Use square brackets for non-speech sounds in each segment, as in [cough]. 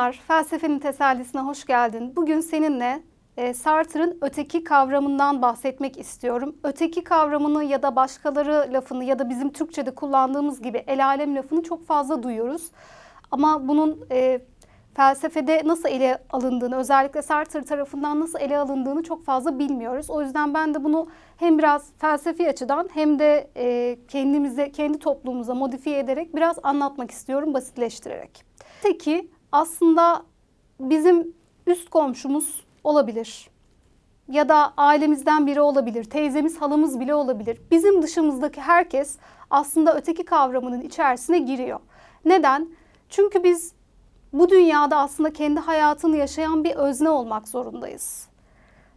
Selamlar, felsefenin tesellisine hoş geldin. Bugün seninle e, Sartre'ın öteki kavramından bahsetmek istiyorum. Öteki kavramını ya da başkaları lafını ya da bizim Türkçe'de kullandığımız gibi el alem lafını çok fazla duyuyoruz. Ama bunun e, felsefede nasıl ele alındığını, özellikle Sartre tarafından nasıl ele alındığını çok fazla bilmiyoruz. O yüzden ben de bunu hem biraz felsefi açıdan hem de e, kendimize, kendi toplumumuza modifiye ederek biraz anlatmak istiyorum basitleştirerek. Teki aslında bizim üst komşumuz olabilir. Ya da ailemizden biri olabilir, teyzemiz, halamız bile olabilir. Bizim dışımızdaki herkes aslında öteki kavramının içerisine giriyor. Neden? Çünkü biz bu dünyada aslında kendi hayatını yaşayan bir özne olmak zorundayız.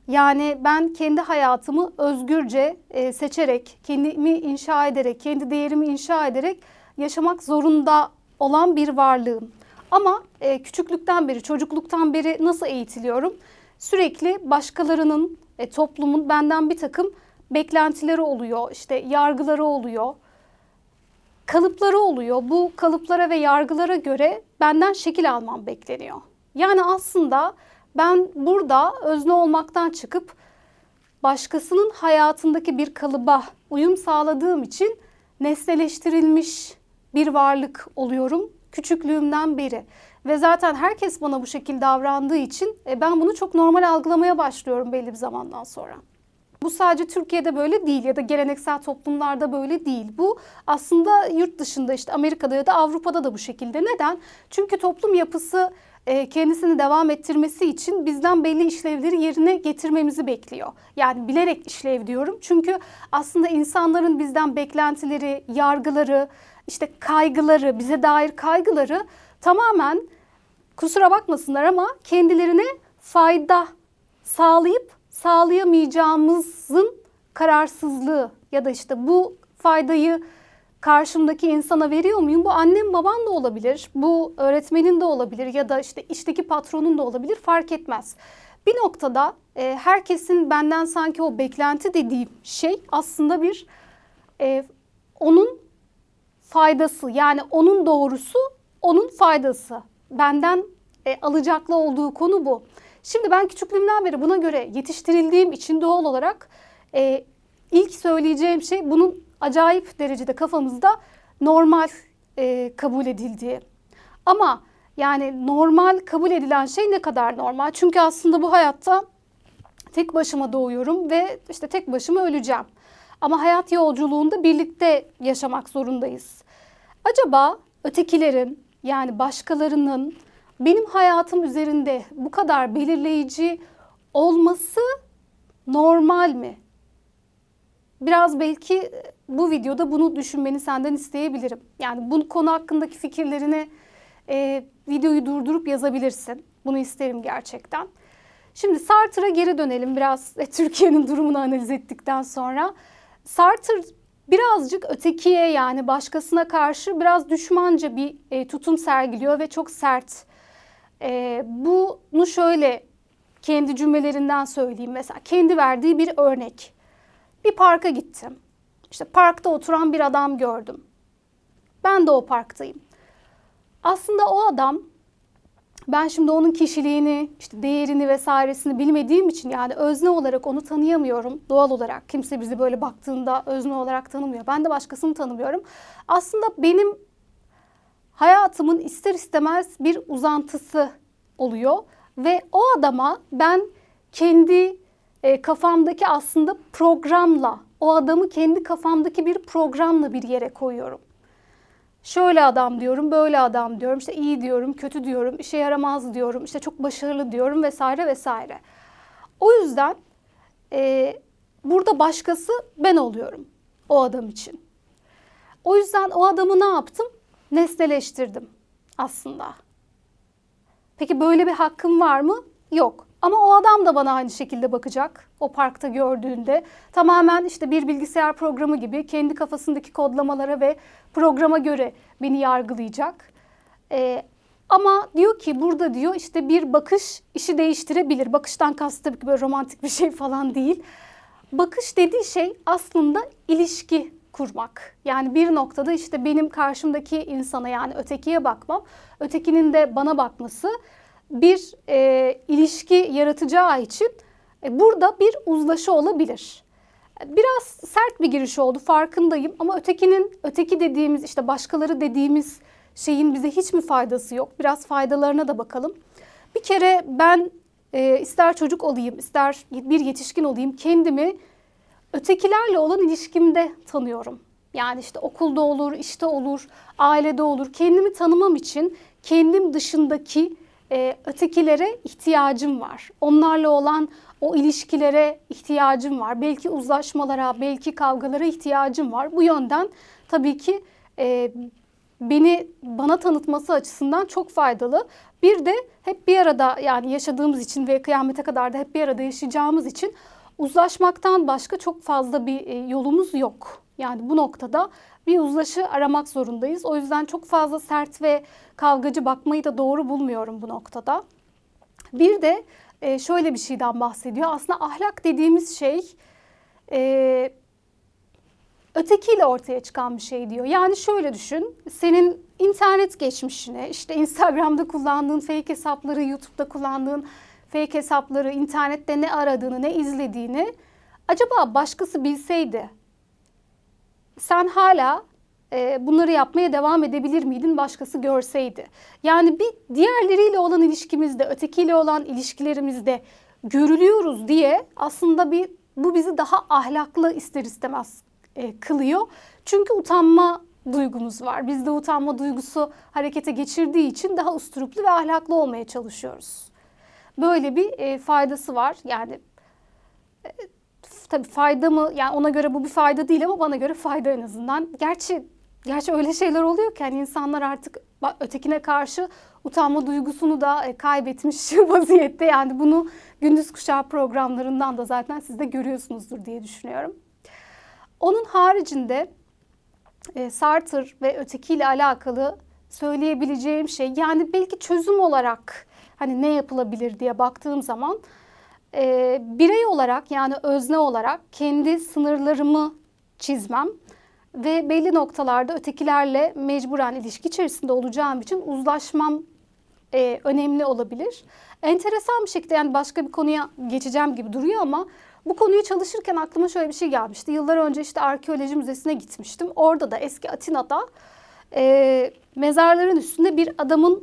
Yani ben kendi hayatımı özgürce e, seçerek, kendimi inşa ederek, kendi değerimi inşa ederek yaşamak zorunda olan bir varlığım. Ama e, küçüklükten beri, çocukluktan beri nasıl eğitiliyorum? Sürekli başkalarının, e, toplumun benden bir takım beklentileri oluyor, işte yargıları oluyor, kalıpları oluyor. Bu kalıplara ve yargılara göre benden şekil almam bekleniyor. Yani aslında ben burada özne olmaktan çıkıp başkasının hayatındaki bir kalıba uyum sağladığım için nesneleştirilmiş bir varlık oluyorum küçüklüğümden beri. Ve zaten herkes bana bu şekilde davrandığı için e, ben bunu çok normal algılamaya başlıyorum belli bir zamandan sonra. Bu sadece Türkiye'de böyle değil ya da geleneksel toplumlarda böyle değil. Bu aslında yurt dışında işte Amerika'da ya da Avrupa'da da bu şekilde. Neden? Çünkü toplum yapısı e, kendisini devam ettirmesi için bizden belli işlevleri yerine getirmemizi bekliyor. Yani bilerek işlev diyorum. Çünkü aslında insanların bizden beklentileri, yargıları, işte kaygıları, bize dair kaygıları tamamen kusura bakmasınlar ama kendilerine fayda sağlayıp sağlayamayacağımızın kararsızlığı ya da işte bu faydayı karşımdaki insana veriyor muyum? Bu annem baban da olabilir, bu öğretmenin de olabilir ya da işte işteki patronun da olabilir fark etmez. Bir noktada e, herkesin benden sanki o beklenti dediğim şey aslında bir e, onun faydası yani onun doğrusu onun faydası. Benden e, alacaklı olduğu konu bu. Şimdi ben küçüklüğümden beri buna göre yetiştirildiğim için doğal olarak e, ilk söyleyeceğim şey bunun acayip derecede kafamızda normal e, kabul edildiği. Ama yani normal kabul edilen şey ne kadar normal? Çünkü aslında bu hayatta tek başıma doğuyorum ve işte tek başıma öleceğim. Ama hayat yolculuğunda birlikte yaşamak zorundayız. Acaba ötekilerin yani başkalarının benim hayatım üzerinde bu kadar belirleyici olması normal mi? Biraz belki bu videoda bunu düşünmeni senden isteyebilirim. Yani bu konu hakkındaki fikirlerini e, videoyu durdurup yazabilirsin. Bunu isterim gerçekten. Şimdi Sartre'a geri dönelim biraz e, Türkiye'nin durumunu analiz ettikten sonra. Sartre birazcık ötekiye yani başkasına karşı biraz düşmanca bir e, tutum sergiliyor ve çok sert. E, bunu şöyle kendi cümlelerinden söyleyeyim mesela kendi verdiği bir örnek. Bir parka gittim. İşte parkta oturan bir adam gördüm. Ben de o parktayım. Aslında o adam ben şimdi onun kişiliğini, işte değerini vesairesini bilmediğim için yani özne olarak onu tanıyamıyorum doğal olarak. Kimse bizi böyle baktığında özne olarak tanımıyor. Ben de başkasını tanımıyorum. Aslında benim hayatımın ister istemez bir uzantısı oluyor ve o adama ben kendi e, kafamdaki aslında programla, o adamı kendi kafamdaki bir programla bir yere koyuyorum. Şöyle adam diyorum, böyle adam diyorum, işte iyi diyorum, kötü diyorum, işe yaramaz diyorum, işte çok başarılı diyorum vesaire vesaire. O yüzden e, burada başkası ben oluyorum o adam için. O yüzden o adamı ne yaptım? Nesneleştirdim aslında. Peki böyle bir hakkım var mı? Yok. Ama o adam da bana aynı şekilde bakacak o parkta gördüğünde. Tamamen işte bir bilgisayar programı gibi kendi kafasındaki kodlamalara ve programa göre beni yargılayacak. Ee, ama diyor ki burada diyor işte bir bakış işi değiştirebilir. Bakıştan kastı tabii ki böyle romantik bir şey falan değil. Bakış dediği şey aslında ilişki kurmak. Yani bir noktada işte benim karşımdaki insana yani ötekiye bakmam, ötekinin de bana bakması bir e, ilişki yaratacağı için e, burada bir uzlaşı olabilir. Biraz sert bir giriş oldu farkındayım ama ötekinin öteki dediğimiz işte başkaları dediğimiz şeyin bize hiç mi faydası yok? Biraz faydalarına da bakalım. Bir kere ben e, ister çocuk olayım, ister bir yetişkin olayım kendimi ötekilerle olan ilişkimde tanıyorum. Yani işte okulda olur, işte olur, ailede olur. Kendimi tanımam için kendim dışındaki e, ötekilere ihtiyacım var. Onlarla olan o ilişkilere ihtiyacım var. Belki uzlaşmalara, belki kavgalara ihtiyacım var. Bu yönden tabii ki e, beni bana tanıtması açısından çok faydalı. Bir de hep bir arada yani yaşadığımız için ve kıyamete kadar da hep bir arada yaşayacağımız için uzlaşmaktan başka çok fazla bir e, yolumuz yok. Yani bu noktada bir uzlaşı aramak zorundayız. O yüzden çok fazla sert ve kavgacı bakmayı da doğru bulmuyorum bu noktada. Bir de e, şöyle bir şeyden bahsediyor. Aslında ahlak dediğimiz şey e, ötekiyle ortaya çıkan bir şey diyor. Yani şöyle düşün, senin internet geçmişini, işte Instagram'da kullandığın fake hesapları, YouTube'da kullandığın fake hesapları, internette ne aradığını, ne izlediğini acaba başkası bilseydi sen hala e, bunları yapmaya devam edebilir miydin başkası görseydi? Yani bir diğerleriyle olan ilişkimizde, ötekiyle olan ilişkilerimizde görülüyoruz diye aslında bir bu bizi daha ahlaklı ister istemez e, kılıyor. Çünkü utanma duygumuz var. Bizde utanma duygusu harekete geçirdiği için daha usturuplu ve ahlaklı olmaya çalışıyoruz. Böyle bir e, faydası var. Yani e, tabii fayda mı? Yani ona göre bu bir fayda değil ama bana göre fayda en azından. Gerçi gerçi öyle şeyler oluyor ki hani insanlar artık ötekine karşı utanma duygusunu da e, kaybetmiş [laughs] vaziyette. Yani bunu gündüz kuşağı programlarından da zaten siz de görüyorsunuzdur diye düşünüyorum. Onun haricinde e, Sartre ve ötekiyle alakalı söyleyebileceğim şey yani belki çözüm olarak hani ne yapılabilir diye baktığım zaman e, birey olarak yani özne olarak kendi sınırlarımı çizmem ve belli noktalarda ötekilerle mecburen ilişki içerisinde olacağım için uzlaşmam e, önemli olabilir. Enteresan bir şekilde yani başka bir konuya geçeceğim gibi duruyor ama bu konuyu çalışırken aklıma şöyle bir şey gelmişti. Yıllar önce işte arkeoloji müzesine gitmiştim. Orada da eski Atina'da e, mezarların üstünde bir adamın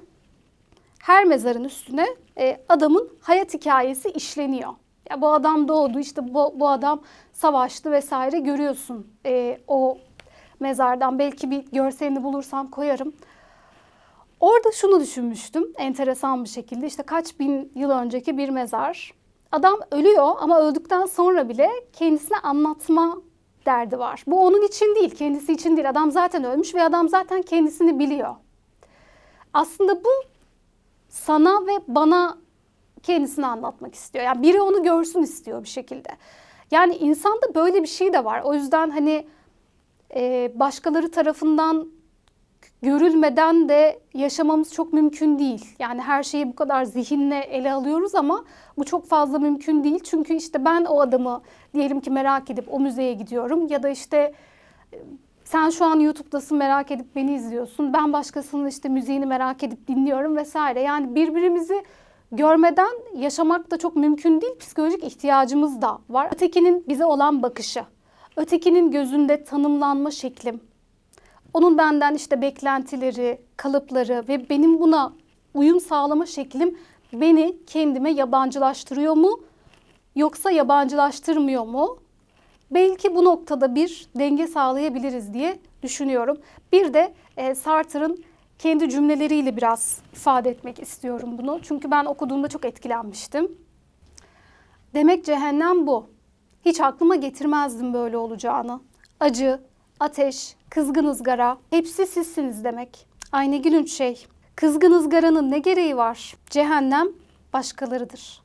her mezarın üstüne e, adamın hayat hikayesi işleniyor. Ya bu adam doğdu işte bu, bu adam savaştı vesaire görüyorsun e, o mezardan. Belki bir görselini bulursam koyarım. Orada şunu düşünmüştüm enteresan bir şekilde işte kaç bin yıl önceki bir mezar. Adam ölüyor ama öldükten sonra bile kendisine anlatma derdi var. Bu onun için değil, kendisi için değil. Adam zaten ölmüş ve adam zaten kendisini biliyor. Aslında bu sana ve bana kendisini anlatmak istiyor. Yani biri onu görsün istiyor bir şekilde. Yani insanda böyle bir şey de var. O yüzden hani e, başkaları tarafından görülmeden de yaşamamız çok mümkün değil. Yani her şeyi bu kadar zihinle ele alıyoruz ama bu çok fazla mümkün değil. Çünkü işte ben o adamı diyelim ki merak edip o müzeye gidiyorum ya da işte e, sen şu an YouTube'dasın merak edip beni izliyorsun. Ben başkasının işte müziğini merak edip dinliyorum vesaire. Yani birbirimizi görmeden yaşamak da çok mümkün değil. Psikolojik ihtiyacımız da var. Ötekinin bize olan bakışı, ötekinin gözünde tanımlanma şeklim, onun benden işte beklentileri, kalıpları ve benim buna uyum sağlama şeklim beni kendime yabancılaştırıyor mu? Yoksa yabancılaştırmıyor mu? Belki bu noktada bir denge sağlayabiliriz diye düşünüyorum. Bir de e, Sartre'ın kendi cümleleriyle biraz ifade etmek istiyorum bunu. Çünkü ben okuduğumda çok etkilenmiştim. Demek cehennem bu. Hiç aklıma getirmezdim böyle olacağını. Acı, ateş, kızgın ızgara hepsi sizsiniz demek. Ay ne gülünç şey. Kızgın ızgaranın ne gereği var? Cehennem başkalarıdır.